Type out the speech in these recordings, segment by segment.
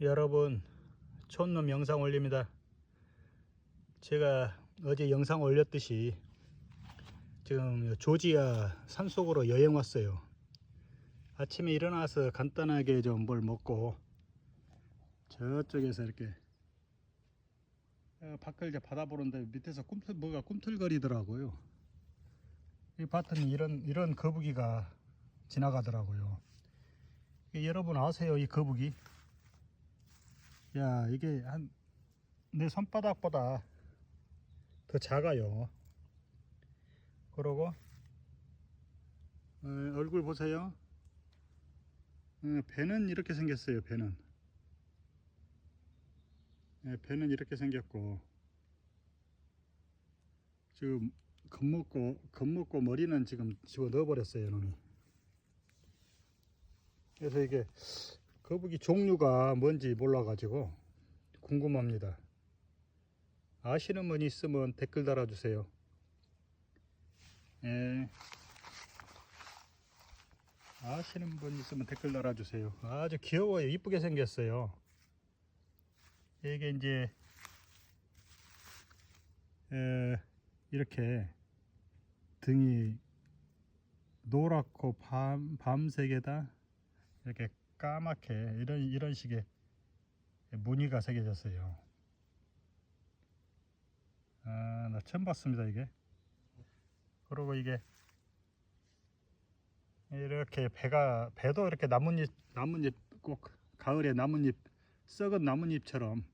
여러분 촌놈 영상 올립니다. 제가 어제 영상 올렸듯이 지금 조지아 산속으로 여행 왔어요. 아침에 일어나서 간단하게 좀 뭘 먹고 저쪽에서 이렇게 어, 밖을 이제 바라보는데 밑에서 꿈틀 뭐가 꿈틀거리더라고요. 이 밭은 이런 이런 거북이가 지나가더라고요. 이 여러분 아세요 이 거북이 야 이게 한 내 손바닥보다 더 작아요. 그러고 어, 얼굴 보세요. 어, 배는 이렇게 생겼어요 배는. 예, 배는 이렇게 생겼고 지금 겁먹고 겁먹고 머리는 지금 집어 넣어 버렸어요 놈이. 그래서 이게 거북이 종류가 뭔지 몰라 가지고 궁금합니다. 아시는 분 있으면 댓글 달아주세요. 예. 아시는 분 있으면 댓글 달아주세요. 아주 귀여워요. 이쁘게 생겼어요. 이게 이제 에, 이렇게 등이 노랗고 밤, 밤색에다 이렇게 까맣게 이런 이런 식의 무늬가 새겨졌어요. 아, 나 처음 봤습니다 이게. 그리고 이게 이렇게 배가 배도 이렇게 나뭇잎 나뭇잎 꼭 가을에 나뭇잎 썩은 나뭇잎처럼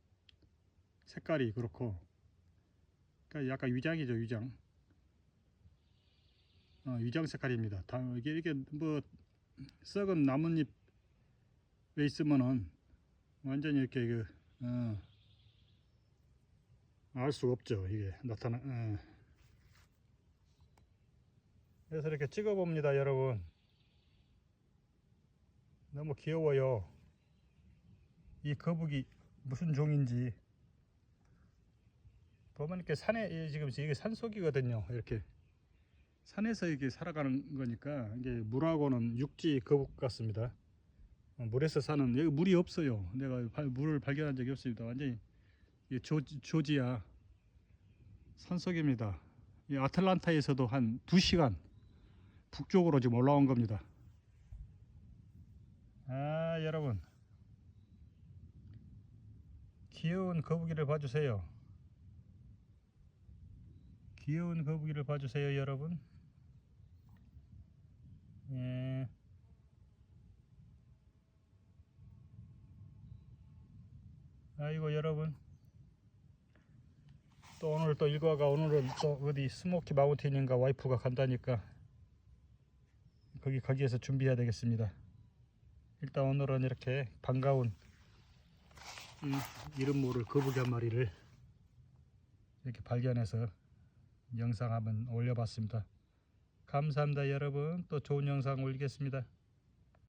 색깔이 그렇고 그러니까 약간 위장이죠 위장 어, 위장 색깔입니다 다 이게 이게 뭐 썩은 나뭇잎 에 있으면은 완전히 이렇게 그 어, 알수 없죠 이게 나타나 어. 그래서 이렇게 찍어 봅니다 여러분. 너무 귀여워요. 이 거북이 무슨 종인지. 보면 이렇게 산에 이 지금 이게 산속이거든요 이렇게. 산에서 이게 살아가는 거니까 이게 물하고는 육지 거북 같습니다. 어, 물에서 사는 여기 물이 없어요. 내가 발- 물을 발견한 적이 없습니다. 완전히 이 조, 조지아 산속입니다. 이 아틀란타에서도 한 2시간 북쪽으로 지금 올라온 겁니다. 아 여러분. 귀여운 거북이를 봐주세요. 귀여운 거북이를 봐주세요 여러분 아이고 여러분. 또 오늘 또 일과가 오늘은 또 어디 스모키 마운틴인가 와이프가 간다니까 거기 가기위해서 준비해야 되겠습니다. 일단 오늘은 이렇게 반가운 이 이름 모를 거북이 한 마리를 이렇게 발견해서 영상 한번 올려봤습니다. 감사합니다 여러분. 또 좋은 영상 올리겠습니다